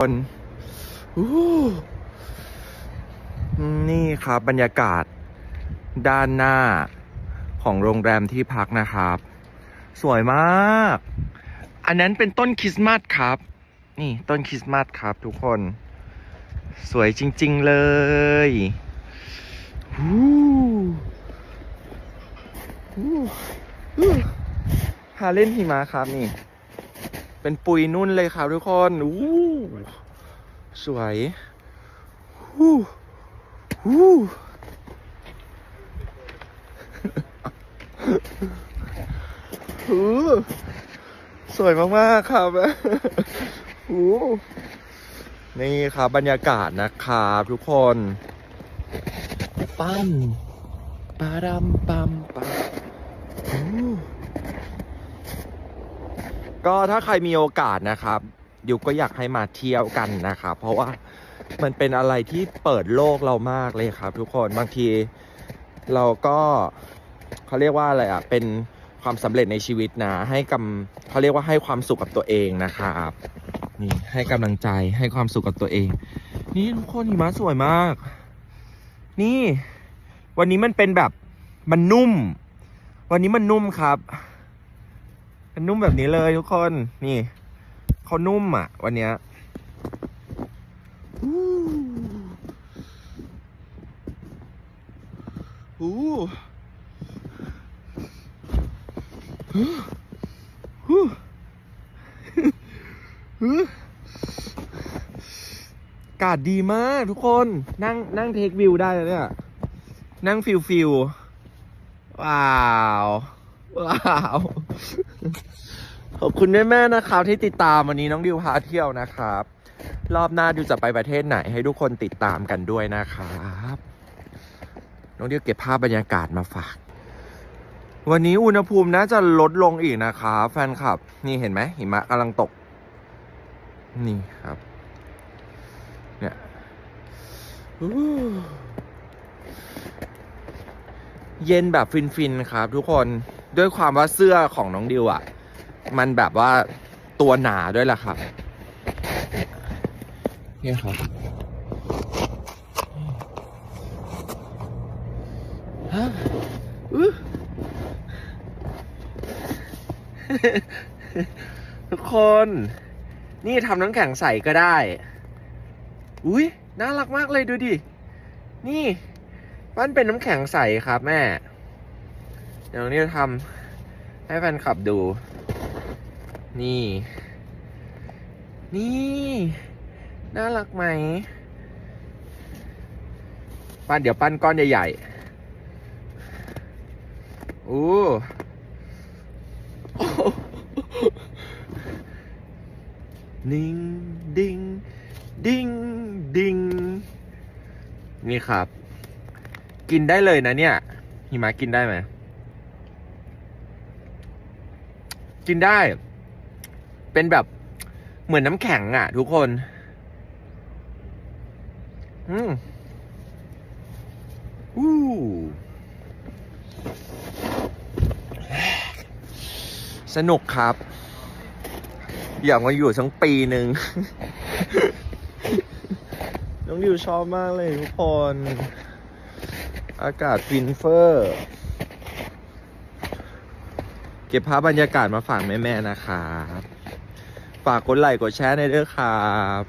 คนนี่ครับ บรรยากาศด้านหน้าของโรงแรมที่พักนะครับ สวยมาก อันนั้นเป็นต้นคริสต์มาสครับ นี่ต้นคริสต์มาสครับทุกคน สวยจริง ๆ เลยฮู้ฮู้ฮู้หาเล่นหิมะครับนี่ เป็นปุยนุ่นเลยครับทุกคนอู้สวยฮู้ฮู้ฮู้สวยมากๆครับฮู้นี่ครับบรรยากาศนะครับทุกคน ปั้มปารัมปัมปัมฮู้ ก็ถ้าใครมีโอกาสนะครับดิวก็อยากให้มาเที่ยวกันนะครับ เพราะว่ามันเป็นอะไรที่เปิดโลกเรามากเลยครับ ทุกคนบางทีเราก็เขาเรียกว่าอะไรอะเป็นความสำเร็จในชีวิตนะ ให้กำเขาเรียกว่าให้ความสุขกับตัวเองนะครับนี่ให้กำลังใจให้ความสุขกับตัวเอง นี่ทุกคนหิมะสวยมาก นี่ วันนี้มันเป็นแบบมันนุ่ม วันนี้มันนุ่มครับ มันนุ่มแบบนี้เลยทุกคน นี่เขานุ่มอะ วันเนี้ยอู้หูหูหูหูอากาศดีมากทุกคน นั่งนั่งเทควิวได้เลยเนี่ย นั่งฟิลฟิลว้าว ว้าวขอบคุณแม่ๆนะครับที่ติดตามวันนี้น้องดิวพาเที่ยวนะครับ รอบหน้าดิวจะไปประเทศไหนให้ทุกคนติดตามกันด้วยนะครับ น้องดิวเก็บภาพบรรยากาศมาฝาก วันนี้อุณหภูมิน่าจะลดลงอีกนะครับแฟนคลับ นี่เห็นไหมหิมะกำลังตก นี่ครับ เนี่ยเย็นแบบฟินๆครับทุกคน ด้วยความว่าเสื้อของน้องดิวอะมันแบบว่าตัวหนาด้วยล่ะครับ เนี่ยครับฮะทุกคน นี่ทำน้ำแข็งใสก็ได้ อุ้ยน่ารักมากเลยดูดิ นี่ปั้นเป็นน้ำแข็งใสครับแม่ เดี๋ยวนี้จะทำให้แฟนคลับดู นี่ นี่ น่ารักไหม ปั้นเดี๋ยวปั้นก้อนใหญ่ๆอู้โอ้โหนิ่งดิ้งดิ้งดิ้งนี่ครับ กินได้เลยนะเนี่ยหิมะกินได้ไหม กินได้ เป็นแบบเหมือนน้ำแข็งอะ ทุกคน อืมอู้สนุกครับ อยากมาอยู่สักปีหนึ่ง น้องดิวชอบมากเลยทุกคน อากาศฟินเฟอร์ เก็บภาพบรรยากาศมาฝากแม่ๆนะครับ ฝากกดไลค์กดแชร์ในเด้อครับ